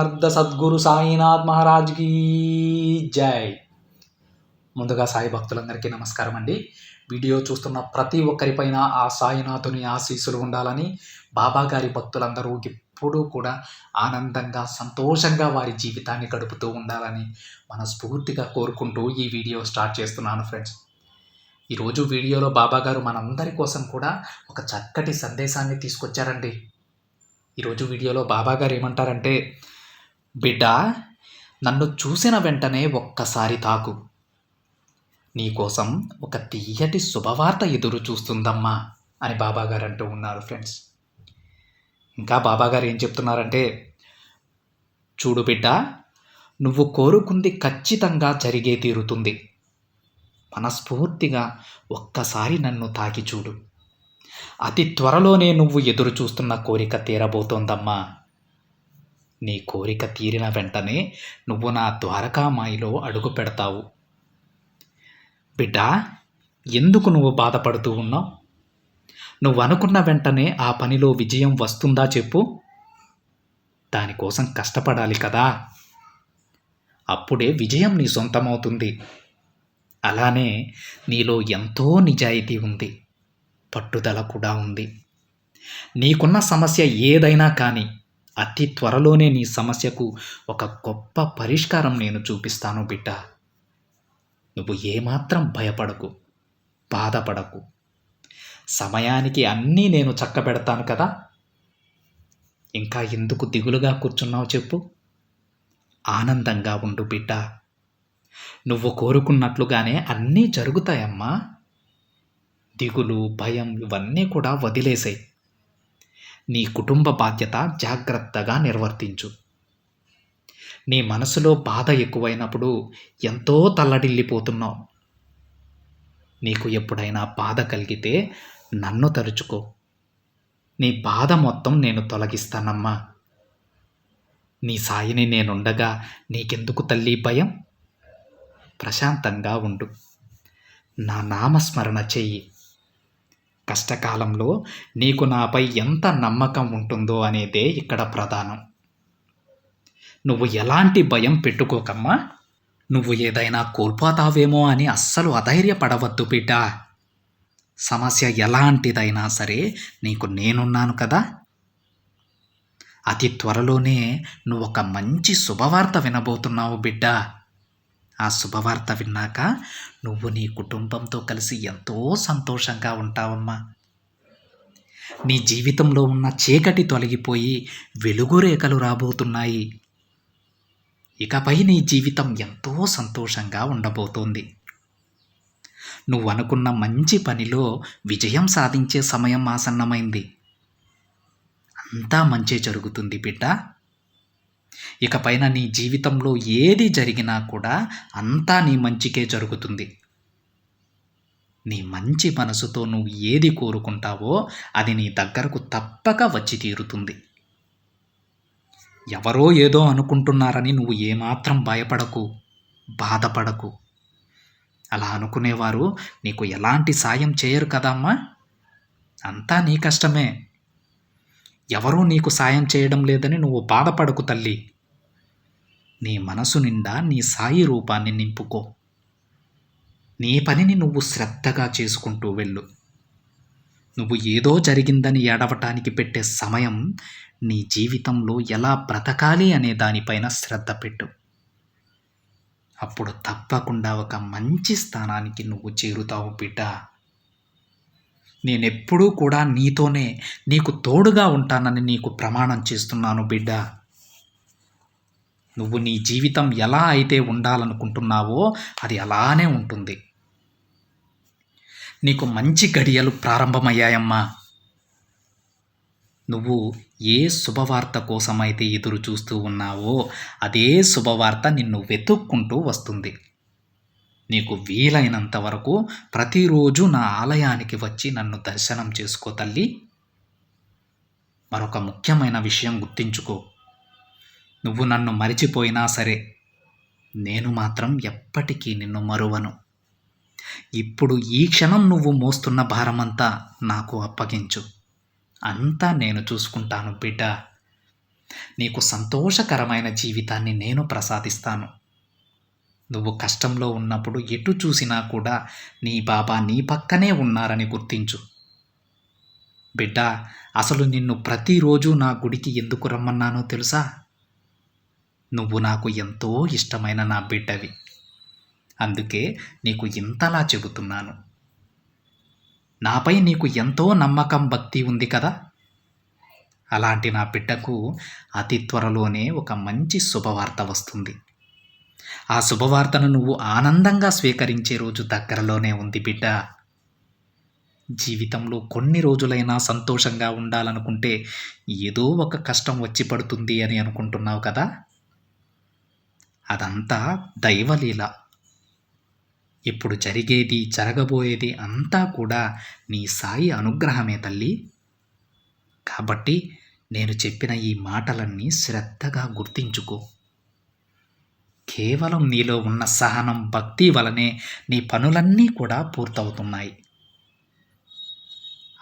సమర్థ సద్గురు సాయినాథ్ మహారాజ్కి జై. ముందుగా సాయి భక్తులందరికీ నమస్కారం అండి. వీడియో చూస్తున్న ప్రతి ఒక్కరిపైన ఆ సాయినాథుని ఆశీస్సులు ఉండాలని బాబా గారి భక్తులందరూ ఎప్పుడూ కూడా ఆనందంగా సంతోషంగా వారి జీవితాన్ని గడుపుతూ ఉండాలని మనస్ఫూర్తిగా కోరుకుంటూ ఈ వీడియో స్టార్ట్ చేస్తున్నాను ఫ్రెండ్స్. ఈరోజు వీడియోలో బాబా గారు మనందరి కోసం కూడా ఒక చక్కటి సందేశాన్ని తీసుకొచ్చారండి. ఈరోజు వీడియోలో బాబా గారు ఏమంటారంటే బిడ్డ నన్ను చూసిన వెంటనే ఒక్కసారి తాకు. నీకోసం ఒక తీయటి శుభవార్త ఎదురు చూస్తుందమ్మా అని బాబాగారు అంటూ ఉన్నారు ఫ్రెండ్స్. ఇంకా బాబాగారు ఏం చెప్తున్నారంటే చూడు బిడ్డ నువ్వు కోరుకుంది ఖచ్చితంగా జరిగే తీరుతుంది. మనస్ఫూర్తిగా ఒక్కసారి నన్ను తాకి చూడు. అతి త్వరలోనే నువ్వు ఎదురు చూస్తున్న కోరిక తీరబోతోందమ్మా నీ కోరిక తీరిన వెంటనే నువ్వు నా ద్వారకామాయిలో అడుగు పెడతావు. బిడ్డా ఎందుకు నువ్వు బాధపడుతూ ఉన్నావు? నువ్వు అనుకున్న వెంటనే ఆ పనిలో విజయం వస్తుందా చెప్పు. దానికోసం కష్టపడాలి కదా. అప్పుడే విజయం నీ సొంతమవుతుంది. అలానే నీలో ఎంతో నిజాయితీ ఉంది. పట్టుదల కూడా ఉంది. నీకున్న సమస్య ఏదైనా కానీ అతి త్వరలోనే నీ సమస్యకు ఒక గొప్ప పరిష్కారం నేను చూపిస్తాను బిడ్డ. నువ్వు ఏమాత్రం భయపడకు బాధపడకు. సమయానికి అన్నీ నేను చక్కబెడతాను కదా. ఇంకా ఎందుకు దిగులుగా కూర్చున్నావు చెప్పు. ఆనందంగా ఉండు బిడ్డ. నువ్వు కోరుకున్నట్లుగానే అన్నీ జరుగుతాయమ్మా. దిగులు భయం ఇవన్నీ కూడా వదిలేసాయి. నీ కుటుంబ బాధ్యత జాగ్రత్తగా నిర్వర్తించు. నీ మనసులో బాధ ఎక్కువైనప్పుడు ఎంతో తల్లడిల్లిపోతున్నావు. నీకు ఎప్పుడైనా బాధ కలిగితే నన్ను తరుచుకో నీ బాధ మొత్తం నేను తొలగిస్తానమ్మా. నీ సాయిని నేనుండగా నీకెందుకు తల్లి భయం? ప్రశాంతంగా ఉండు. నా నామస్మరణ చెయ్యి. కష్టకాలంలో నీకు నాపై ఎంత నమ్మకం ఉంటుందో అనేదే ఇక్కడ ప్రధానం. నువ్వు ఎలాంటి భయం పెట్టుకోకమ్మా? నువ్వు ఏదైనా కోల్పోతావేమో అని అస్సలు అధైర్యపడవద్దు బిడ్డ. సమస్య ఎలాంటిదైనా సరే నీకు నేనున్నాను కదా. అతి త్వరలోనే నువ్వు ఒక మంచి శుభవార్త వినబోతున్నావు బిడ్డ. ఆ శుభవార్త విన్నాక నువ్వు నీ కుటుంబంతో కలిసి ఎంతో సంతోషంగా ఉంటావమ్మా. నీ జీవితంలో ఉన్న చీకటి తొలగిపోయి వెలుగు రేఖలు రాబోతున్నాయి. ఇకపై నీ జీవితం ఎంతో సంతోషంగా ఉండబోతోంది. నువ్వు అనుకున్న మంచి పనిలో విజయం సాధించే సమయం ఆసన్నమైంది. అంతా మంచి జరుగుతుంది బిడ్డ. ఇకపైన నీ జీవితంలో ఏది జరిగినా కూడా అంతా నీ మంచికే జరుగుతుంది. నీ మంచి మనసుతో నువ్వు ఏది కోరుకుంటావో అది నీ దగ్గరకు తప్పక వచ్చి తీరుతుంది. ఎవరో ఏదో అనుకుంటున్నారని నువ్వు ఏమాత్రం భయపడకు బాధపడకు. అలా అనుకునేవారు నీకు ఎలాంటి సాయం చేయరు కదమ్మా? అంతా నీ కష్టమే. ఎవరూ నీకు సాయం చేయడం లేదని నువ్వు బాధపడకు తల్లి. నీ మనసు నిండా నీ సాయి రూపాన్ని నింపుకో. నీ పనిని నువ్వు శ్రద్ధగా చేసుకుంటూ వెళ్ళు. నువ్వు ఏదో జరిగిందని ఏడవటానికి పెట్టే సమయం నీ జీవితంలో ఎలా బ్రతకాలి అనే దానిపైన శ్రద్ధ పెట్టు. అప్పుడు తప్పకుండా ఒక మంచి స్థానానికి నువ్వు చేరుతావు బిడ్డ. నేనెప్పుడూ కూడా నీతోనే నీకు తోడుగా ఉంటానని నీకు ప్రమాణం చేస్తున్నాను బిడ్డ. నువ్వు నీ జీవితం ఎలా అయితే ఉండాలనుకుంటున్నావో అది అలానే ఉంటుంది. నీకు మంచి గడియలు ప్రారంభమయ్యాయమ్మా. నువ్వు ఏ శుభవార్త కోసమైతే ఎదురు చూస్తూ ఉన్నావో అదే శుభవార్త నిన్ను వెతుక్కుంటూ వస్తుంది. నీకు వీలైనంత వరకు ప్రతిరోజు నా ఆలయానికి వచ్చి నన్ను దర్శనం చేసుకో తల్లి. మరొక ముఖ్యమైన విషయం గుర్తించుకో. నువ్వు నన్ను మరిచిపోయినా సరే నేను మాత్రం ఎప్పటికీ నిన్ను మరువను. ఇప్పుడు ఈ క్షణం నువ్వు మోస్తున్న భారమంతా నాకు అప్పగించు. అంతా నేను చూసుకుంటాను బిడ్డ. నీకు సంతోషకరమైన జీవితాన్ని నేను ప్రసాదిస్తాను. నువ్వు కష్టంలో ఉన్నప్పుడు ఎటు చూసినా కూడా నీ బాబా నీ పక్కనే ఉన్నారని గుర్తించు. బిడ్డ అసలు నిన్ను ప్రతిరోజు నా గుడికి ఎందుకు రమ్మన్నానో తెలుసా? నువ్వు నాకు ఎంతో ఇష్టమైన నా బిడ్డవి. అందుకే నీకు ఇంతలా చెబుతున్నాను. నాపై నీకు ఎంతో నమ్మకం భక్తి ఉంది కదా? అలాంటి నా బిడ్డకు అతి త్వరలోనే ఒక మంచి శుభవార్త వస్తుంది. ఆ శుభవార్తను నువ్వు ఆనందంగా స్వీకరించే రోజు దగ్గరలోనే ఉంది బిడ్డ. జీవితంలో కొన్ని రోజులైనా సంతోషంగా ఉండాలనుకుంటే ఏదో ఒక కష్టం వచ్చి పడుతుంది అని అనుకుంటున్నావు కదా? అదంతా దైవలీల. ఇప్పుడు జరిగేది జరగబోయేది అంతా కూడా నీ సాయి అనుగ్రహమే తల్లి. కాబట్టి నేను చెప్పిన ఈ మాటలన్నీ శ్రద్ధగా గుర్తించుకో. కేవలం నీలో ఉన్న సహనం భక్తి వలనే నీ పనులన్నీ కూడా పూర్తవుతున్నాయి.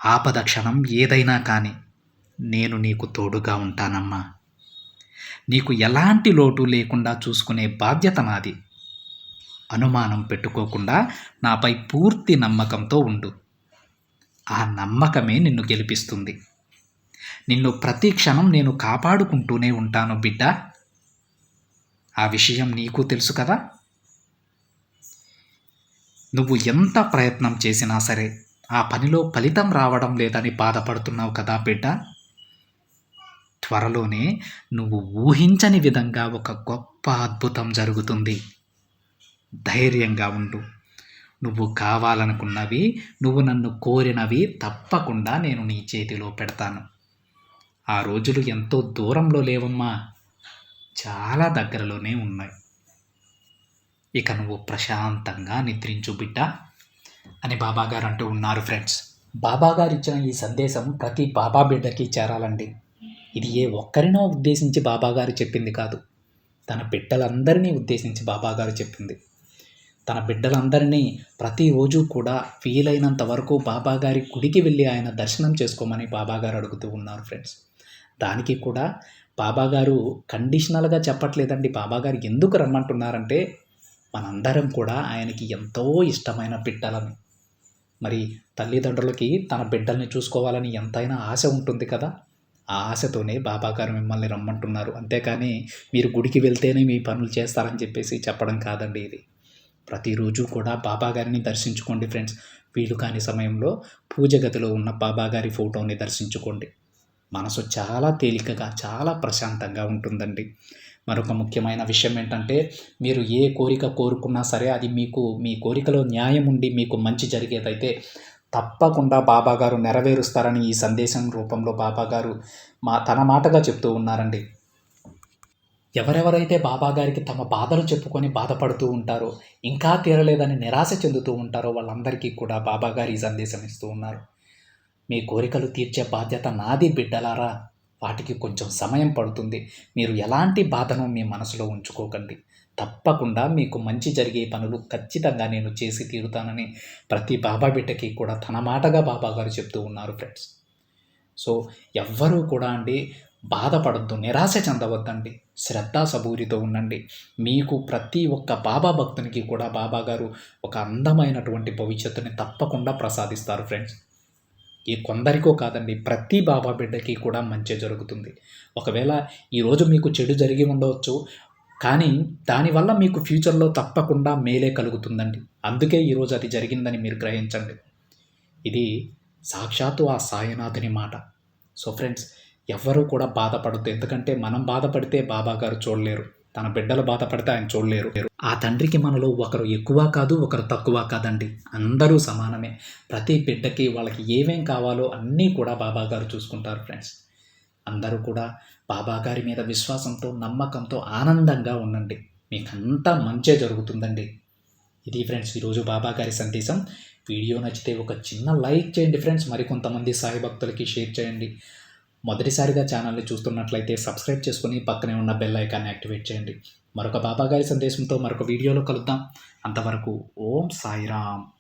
ఆపద క్షణం ఏదైనా కానీ నేను నీకు తోడుగా ఉంటానమ్మా. నీకు ఎలాంటి లోటు లేకుండా చూసుకునే బాధ్యత నాది. అనుమానం పెట్టుకోకుండా నాపై పూర్తి నమ్మకంతో ఉండు. ఆ నమ్మకమే నిన్ను గెలిపిస్తుంది. నిన్ను ప్రతి క్షణం నేను కాపాడుకుంటూనే ఉంటాను బిడ్డ. ఆ విషయం నీకు తెలుసు కదా? నువ్వు ఎంత ప్రయత్నం చేసినా సరే ఆ పనిలో ఫలితం రావడం లేదని బాధపడుతున్నావు కదా బిడ్డ? త్వరలోనే నువ్వు ఊహించని విధంగా ఒక గొప్ప అద్భుతం జరుగుతుంది. ధైర్యంగా ఉండు. నువ్వు కావాలనుకున్నవి నువ్వు నన్ను కోరినవి తప్పకుండా నేను నీ చేతిలో పెడతాను. ఆ రోజులు ఎంతో దూరంలో లేవమ్మా. చాలా దగ్గరలోనే ఉన్నాయి. ఇక నువ్వు ప్రశాంతంగా నిద్రించు బిడ్డ అని బాబాగారు అంటూ ఉన్నారు ఫ్రెండ్స్. బాబాగారు ఇచ్చిన ఈ సందేశం ప్రతి బాబా బిడ్డకి చేరాలండి. ఇది ఏ ఒక్కరినో ఉద్దేశించి బాబాగారు చెప్పింది కాదు. తన బిడ్డలందరినీ ఉద్దేశించి బాబాగారు చెప్పింది. తన బిడ్డలందరినీ ప్రతిరోజు కూడా వీలైనంత వరకు బాబాగారి గుడికి వెళ్ళి ఆయన దర్శనం చేసుకోమని బాబాగారు అడుగుతూ ఉన్నారు ఫ్రెండ్స్. దానికి కూడా బాబాగారు కండిషనల్గా చెప్పట్లేదండి. బాబాగారు ఎందుకు రమ్మంటున్నారంటే మనందరం కూడా ఆయనకి ఎంతో ఇష్టమైన బిడ్డలని మరి తల్లిదండ్రులకి తన బిడ్డల్ని చూసుకోవాలని ఎంతైనా ఆశ ఉంటుంది కదా. ఆ ఆశతోనే బాబాగారు మిమ్మల్ని రమ్మంటున్నారు. అంతేకాని మీరు గుడికి వెళ్తేనే మీ పనులు చేస్తారని చెప్పేసి చెప్పడం కాదండి ఇది. ప్రతిరోజు కూడా బాబాగారిని దర్శించుకోండి ఫ్రెండ్స్. వీలు కాని సమయంలో పూజ గదిలో ఉన్న బాబాగారి ఫోటోని దర్శించుకోండి. మనసు చాలా తేలికగా చాలా ప్రశాంతంగా ఉంటుందండి. మరొక ముఖ్యమైన విషయం ఏంటంటే మీరు ఏ కోరిక కోరుకున్నా సరే అది మీకు మీ కోరికలో న్యాయం ఉండి మీకు మంచి జరిగేదైతే తప్పకుండా బాబాగారు నెరవేరుస్తారని ఈ సందేశం రూపంలో బాబాగారు మా తన మాటగా చెప్తూ ఉన్నారండి. ఎవరెవరైతే బాబాగారికి తమ బాధలు చెప్పుకొని బాధపడుతూ ఉంటారో ఇంకా తీరలేదని నిరాశ చెందుతూ ఉంటారో వాళ్ళందరికీ కూడా బాబాగారు ఈ సందేశం ఇస్తూ ఉన్నారు. మీ కోరికలు తీర్చే బాధ్యత నాది బిడ్డలారా. వాటికి కొంచెం సమయం పడుతుంది. మీరు ఎలాంటి బాధను మీ మనసులో ఉంచుకోకండి. తప్పకుండా మీకు మంచి జరిగే పనులు ఖచ్చితంగా నేను చేసి తీరుతానని ప్రతి బాబా బిడ్డకి కూడా తన మాటగా బాబా గారు చెప్తూ ఉన్నారు ఫ్రెండ్స్ సో ఎవ్వరూ కూడా అండి బాధపడద్దు నిరాశ చెందవద్దండి. శ్రద్ధా సబూరితో ఉండండి. మీకు ప్రతి ఒక్క బాబా భక్తునికి కూడా బాబా గారు ఒక అందమైనటువంటి భవిష్యత్తుని తప్పకుండా ప్రసాదిస్తారు ఫ్రెండ్స్ ఈ కొందరికో కాదండి ప్రతి బాబా బిడ్డకి కూడా మంచి జరుగుతుంది. ఒకవేళ ఈరోజు మీకు చెడు జరిగి ఉండవచ్చు కానీ దానివల్ల మీకు ఫ్యూచర్లో తప్పకుండా మేలే కలుగుతుందండి. అందుకే ఈరోజు అది జరిగిందని మీరు గ్రహించండి. ఇది సాక్షాత్తు ఆ సాయినాథుని మాట. సో ఫ్రెండ్స్ ఎవ్వరూ కూడా బాధపడద్దు. ఎందుకంటే మనం బాధపడితే బాబా గారు చూడలేరు. తన బిడ్డలు బాధపడితే ఆయన చూడలేరు. ఆ తండ్రికి మనలో ఒకరు ఎక్కువ కాదు ఒకరు తక్కువ కాదండి. అందరూ సమానమే. ప్రతి బిడ్డకి వాళ్ళకి ఏమేం కావాలో అన్నీ కూడా బాబా గారు చూసుకుంటారు ఫ్రెండ్స్. అందరూ కూడా బాబా గారి మీద విశ్వాసంతో నమ్మకంతో ఆనందంగా ఉండండి. మీకంతా మంచే జరుగుతుందండి. ఇది ఫ్రెండ్స్ ఈరోజు బాబా గారి సందేశం. వీడియో నచ్చితే ఒక చిన్న లైక్ చేయండి ఫ్రెండ్స్. మరికొంతమంది సాయి భక్తులకి షేర్ చేయండి. మొదటిసారిగా ఛానల్ని చూస్తున్నట్లయితే సబ్స్క్రైబ్ చేసుకుని పక్కనే ఉన్న బెల్ ఐకాన్ని యాక్టివేట్ చేయండి. మరొక బాబా గారి సందేశంతో మరొక వీడియోలో కలుద్దాం. అంతవరకు ఓం సాయిరామ్.